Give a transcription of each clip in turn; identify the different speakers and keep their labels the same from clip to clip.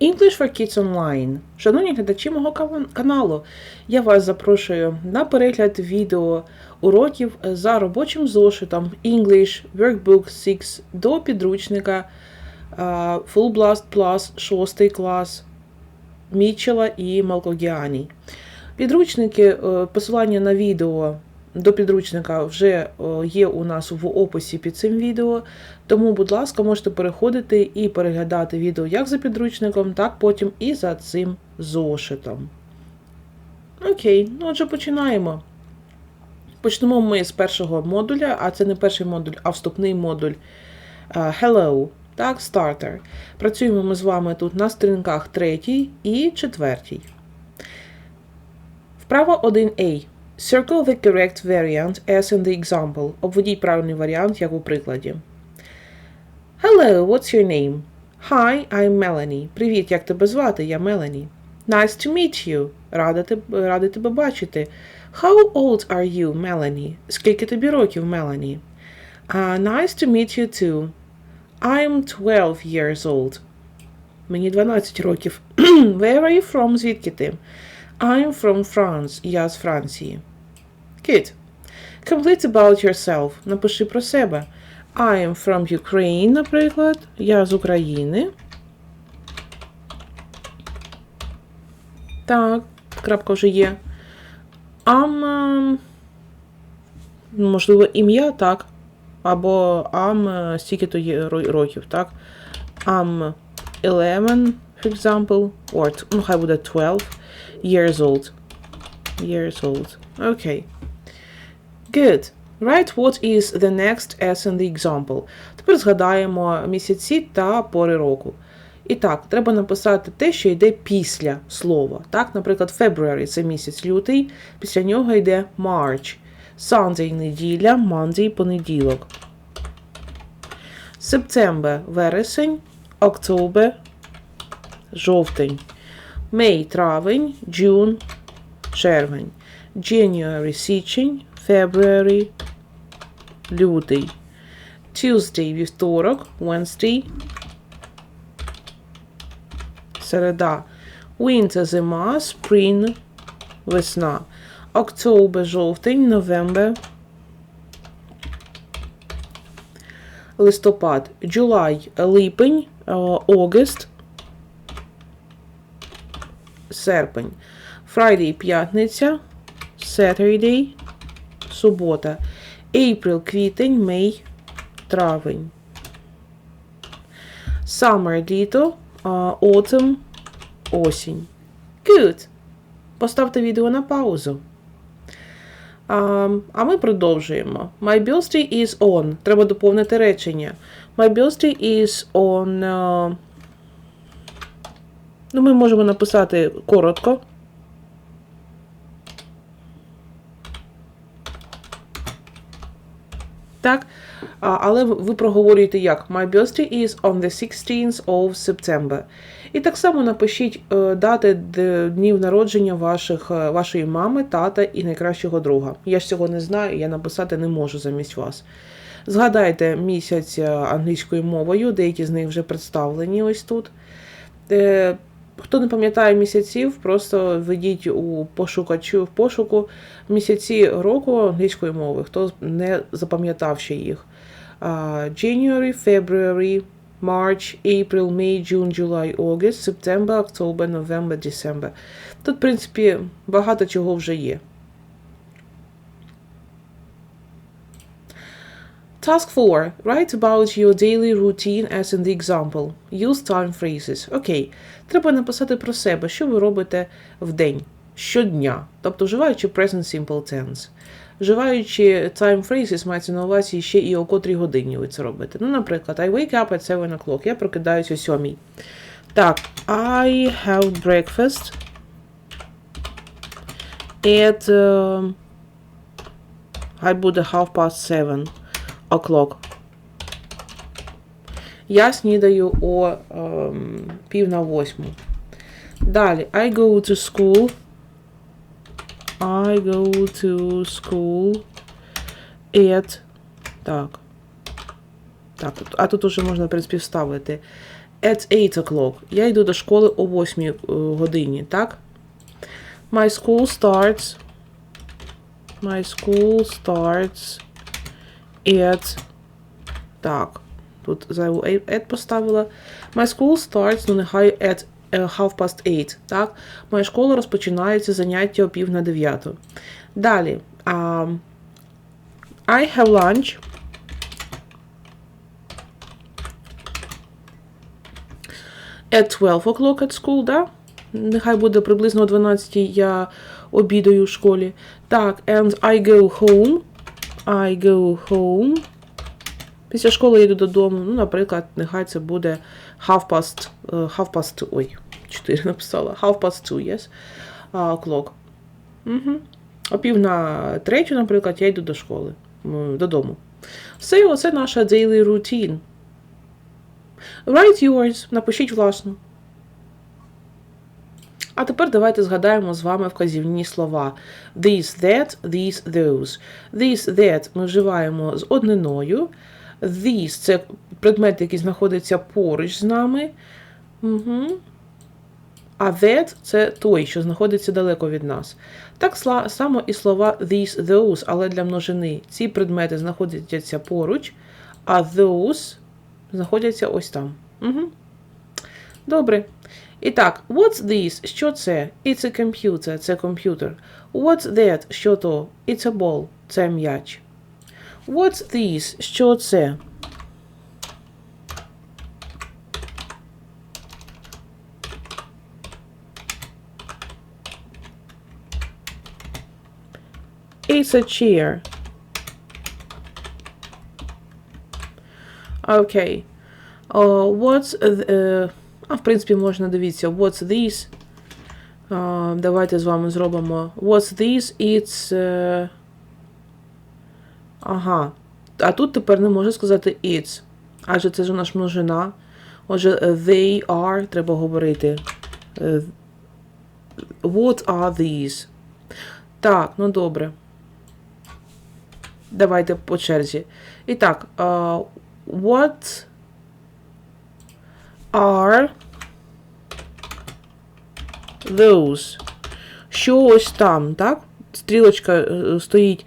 Speaker 1: English for Kids Online. Шановні глядачі мого каналу, я вас запрошую на перегляд відео уроків за робочим зошитом English Workbook 6 до підручника Full Blast Plus 6 клас Мічела і Малкогіані. Підручники, е, посилання на відео до підручника вже е, є у нас в описі під цим відео. Тому, будь ласка, можете переходити і переглядати відео як за підручником, так потім і за цим зошитом. Окей, ну отже, починаємо. Почнемо ми з першого модуля, а це не перший модуль, а вступний модуль е, Hello. Так, Starter. Працюємо ми з вами тут на сторінках 3 і 4. Вправа 1a. Circle the correct variant as in the example. Обведіть правильний варіант, як у прикладі. Hello, what's your name? Hi, I'm Melanie. Привіт, як тебе звати? Я Мелані. Nice to meet you. Рада тебе, рада тебе бачити. How old are you, Melanie? Скільки тобі років, Мелані? Uh, nice to meet you too. I'm 12 years old. Мені 12 років. Where are you from? Звідки ти? I'm from France. Я з Франції. Good. Complete about yourself. Напиши про себе. I am from Ukraine, наприклад. Я з України. Так, крапка вже є. I'm, ем, можливо, ім'я, так. Або I'm е, стільки-то є років, так. I'm 11, for example. Or, ну, хай буде 12 years old. Years old. Okay. Good. Write what is the next as in the example. Тепер згадаємо місяці та пори року. І так, треба написати те, що йде після слова. Так, наприклад, February – це місяць лютий, після нього йде March. Sunday – неділя, Monday – понеділок. September – вересень, October – жовтень. May – травень, June – червень. January – січень, February – лютий. Tuesday – вівторок, Wednesday – середа. Winter – зима, Spring – весна. October – жовтень, November – листопад. July – липень, е, August – серпень. Friday – п'ятниця, Saturday – субота. April – квітень, May – травень. Summer – літо, Autumn – осінь. Good. Поставте відео на паузу. А, а ми продовжуємо. My birthday is on. Треба доповнити речення. My birthday is on. а, Ну, ми можемо написати коротко. Так. Але ви- проговорюєте як My birthday is on the 16th of September. І так само напишіть е, дати днів народження ваших, е, вашої мами, тата і найкращого друга. Я ж цього не знаю, я написати не можу замість вас. Згадайте місяць е, англійською мовою, деякі з них вже представлені ось тут. Хто не пам'ятає місяців, просто введіть у пошукачу в пошуку місяці року англійської мови, хто не запам'ятав ще їх. January, February, March, April, May, June, July, August, September, October, November, December. Тут, в принципі, багато чого вже є. Task 4. Write about your daily routine as in the example. Use time phrases. Окей. Треба написати про себе, що ви робите в день, щодня. Тобто вживаючи present simple tense. Вживаючи time phrases, мається на увазі ще і о котрій годині ви це робите. Ну, наприклад, I wake up at 7 o'clock. Я прокидаюсь о 7. Так, I have breakfast at um, хай буде half past seven o'clock. Я снідаю о ем, пів на восьму. Далі. I go to school. I go to school at. Так. Так, а тут уже можна, в принципі, вставити. at 8 o'clock. Я йду до школи о 8 е, годині, так? My school starts. My school starts at. Так. Тут зайву at поставила. My school starts, ну нехай at е, half past eight, так? Моя школа розпочинається заняття о пів на дев'яту. Далі. Um, I have lunch. At 12 o'clock at school, да? Нехай буде приблизно о 12 я обідаю в школі. Так, and I go home. I go home. Після школи я йду додому. Ну, наприклад, нехай це буде half past, е, half past, ой, 4 написала. Half past two, yes. Uh, clock. Угу. О пів на третю, наприклад, я йду до школи, додому. Все, оце наша daily routine. Write yours, напишіть власну. А тепер давайте згадаємо з вами вказівні слова. This, that, these, those. This, that ми вживаємо з одниною. These – це предмет, який знаходиться поруч з нами. Угу. А that – це той, що знаходиться далеко від нас. Так само і слова these, those, але для множини. Ці предмети знаходяться поруч, а those знаходяться ось там. Угу. Добре. І так, what's this? Що це? It's a computer. Це комп'ютер. What's that? Що то? It's a ball. Це м'яч. What's this? Що це? It's a chair. Окей. Uh, what's the, а, в принципі, можна дивіться. What's this? Uh, давайте з вами зробимо. What's this? It's. Uh, ага. А тут тепер не можу сказати it's. Адже це ж у нас множина. Отже, they are треба говорити. Uh, What are these? Так, ну добре. Давайте по черзі. І так, uh, what are those? Що ось там, так? Стрілочка е, стоїть,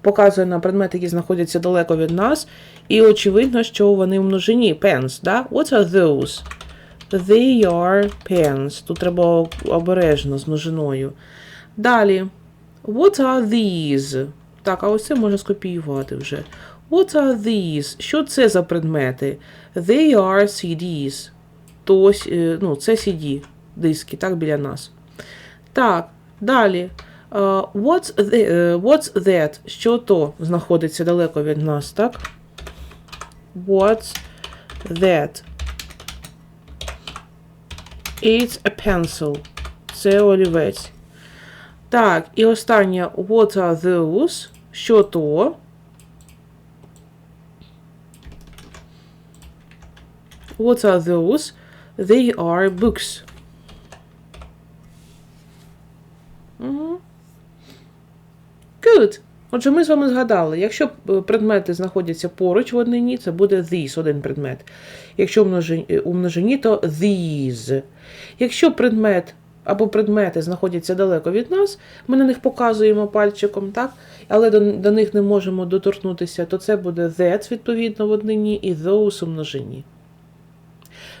Speaker 1: показує на предмети, які знаходяться далеко від нас. І очевидно, що вони в множині. Pens, да? What are those? They are pens. Тут треба обережно з множиною. Далі. What are these? Так, а ось це можна скопіювати вже. What are these? Що це за предмети? They are CDs. То е, ну, це CD, диски, так, біля нас. Так, далі. Uh, what's, the, uh, what's that? Що то знаходиться далеко від нас, так? What's that? It's a pencil. Це олівець. Так, і останнє what are those? Що то? What are those? They are books. Угу. Good. Отже, ми з вами згадали, якщо е, предмети знаходяться поруч в однині, це буде these, один предмет. Якщо у множині, то these. Якщо предмет або предмети знаходяться далеко від нас, ми на них показуємо пальчиком, так? але до, до них не можемо доторкнутися, то це буде that, відповідно, в однині, і those у множині.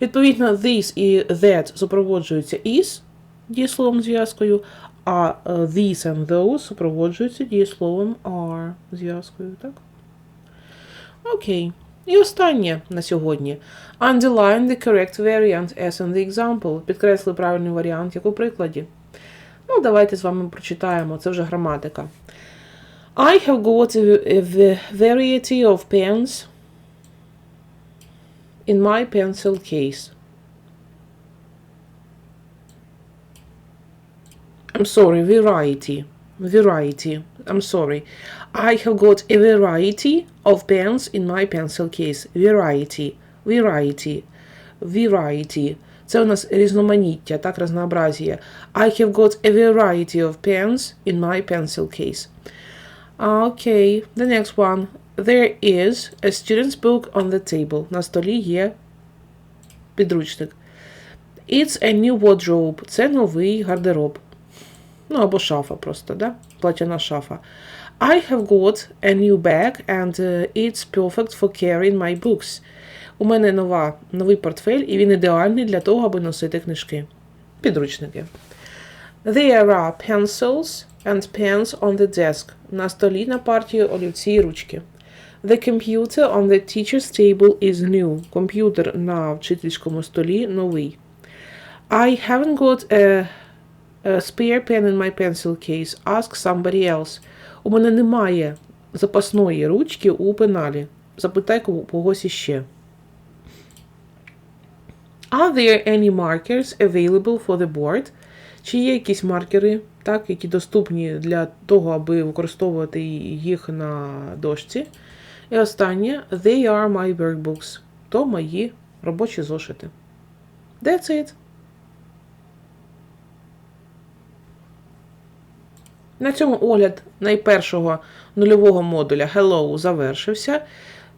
Speaker 1: Відповідно, this і that супроводжуються is дієсловом зв'язкою, а these and those супроводжуються дієсловом are зв'язкою, так? Окей. І останнє на сьогодні. Underline the correct variant as in the example. Підкресли правильний варіант, як у прикладі. Ну, давайте з вами прочитаємо. Це вже граматика. I have got a variety of pens in my pencil case. I'm sorry, variety. Variety. I'm sorry. I have got a variety of pens in my pencil case. Variety. Variety. Variety. Це у нас різноманіття, так, разнообразие. I have got a variety of pens in my pencil case. Okay, the next one. There is a student's book on the table. На столі є підручник. It's a new wardrobe. Це новий гардероб. Ну, або шафа просто, да? Платяна шафа. I have got a new bag and uh, it's perfect for carrying my books. У мене нова, новий портфель, і він ідеальний для того, аби носити книжки. Підручники. There are pencils and pens on the desk. На столі на партії олівці і ручки. The computer on the teacher's table is new. Комп'ютер на вчительському столі новий. I haven't got a, a spare pen in my pencil case. Ask somebody else. У мене немає запасної ручки у пеналі. Запитай когось іще. Are there any markers available for the board? Чи є якісь маркери, так, які доступні для того, аби використовувати їх на дошці? І останнє They are my workbooks. То мої робочі зошити. That's it. На цьому огляд найпершого нульового модуля Hello завершився.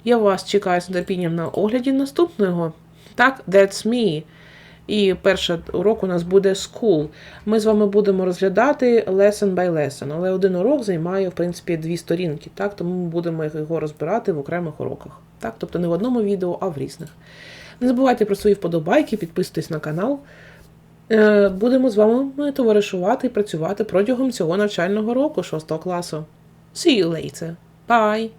Speaker 1: Я вас чекаю з нетерпінням на огляді наступного. Так, that's me. І перший урок у нас буде School. Ми з вами будемо розглядати lesson by lesson, але один урок займає, в принципі, дві сторінки, так? тому ми будемо його розбирати в окремих уроках. Так? Тобто не в одному відео, а в різних. Не забувайте про свої вподобайки, підписуйтесь на канал. Е, Будемо з вами товаришувати і працювати протягом цього навчального року 6 класу. See you later. Bye!